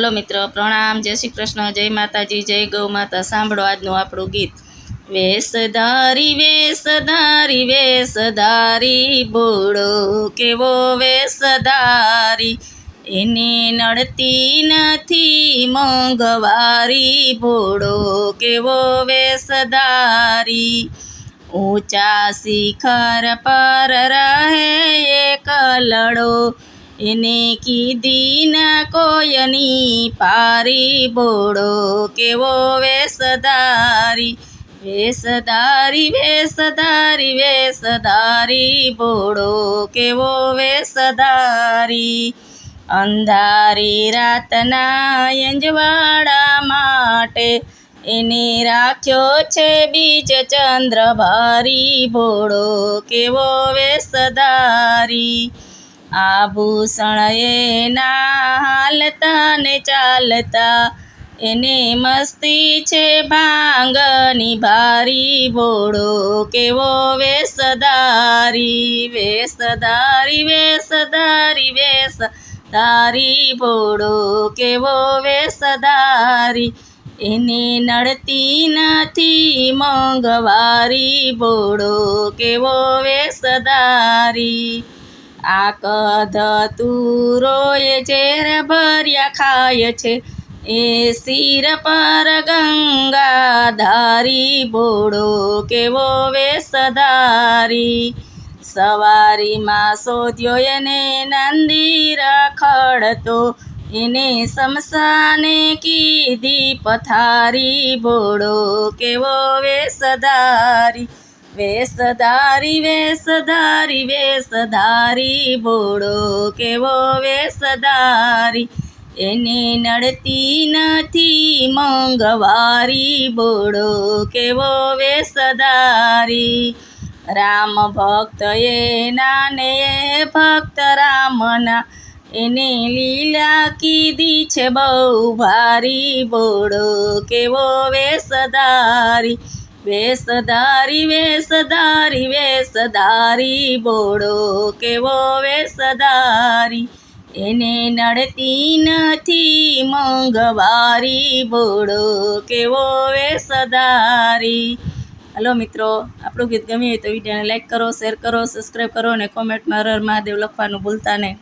Hello મિત્ર, પ્રણામ. જય શ્રી કૃષ્ણ, જય માતાજી, જય ગૌ માતા. સાંભળો આજનું આપણું ગીત. વેશધારી વેશધારી વેશધારી બોળો કેવો વેશધારી? એને નડતી નથી મોંઘવારી. ભોળો કેવો વેશધારી? ઊંચા શિખર પર રહે એક લડો. એને કીધી ના કોયની પારી બોડો કેવો વેસધારી વેસધારી વેસધારી વેસધારી બોડો કેવો વેસધારી અંધારી રાતના એંજવાડા માટે એને રાખ્યો છે બીજ ચંદ્ર ભારી ભોળો કેવો વેશધારી? આભૂષણ એના હાલતા ને ચાલતા. એને મસ્તી છે ભાંગની ભારી બોડો કેવો વેશધારી વેશધારી વેશધારી વેશધારી બોડો કેવો વેશધારી. એને નડતી નથી મોંઘવારી બોડો કેવો વેશધારી. આ કધતુરોએ ઝેર ભર્યા ખાય છે. એ શિર પર ગંગા ધારી બોળો કેવો વેશધારી. સવારીમાં શોધ્યો એને નંદી રખડતો. એને શમશાને કીધી પથારી. બોડો કેવો વેશધારી. વેશધારી વેશધારી વેશધારી બોળો કેવો વેશધારી? એને નડતી નથી મંગવારી બોળો કેવો વેશધારી? રામ ભક્ત એ નાને ભક્ત રામના. એને લીલા કીધી છે બહુ ભારી બોળો કેવો વેશધારી? વેશધારી વેસધારી વેસધારી બોળો કેવો વેસધારી એને નડતી નથી મોંઘવારી બોડો કેવો વેસધારી હલો મિત્રો, આપણું ગીત ગમ્યું હોય તો વિડીયોને લાઈક કરો શેર કરો સબસ્ક્રાઈબ કરો અને કોમેન્ટમાં હર મહાદેવ લખવાનું ભૂલતા નહીં.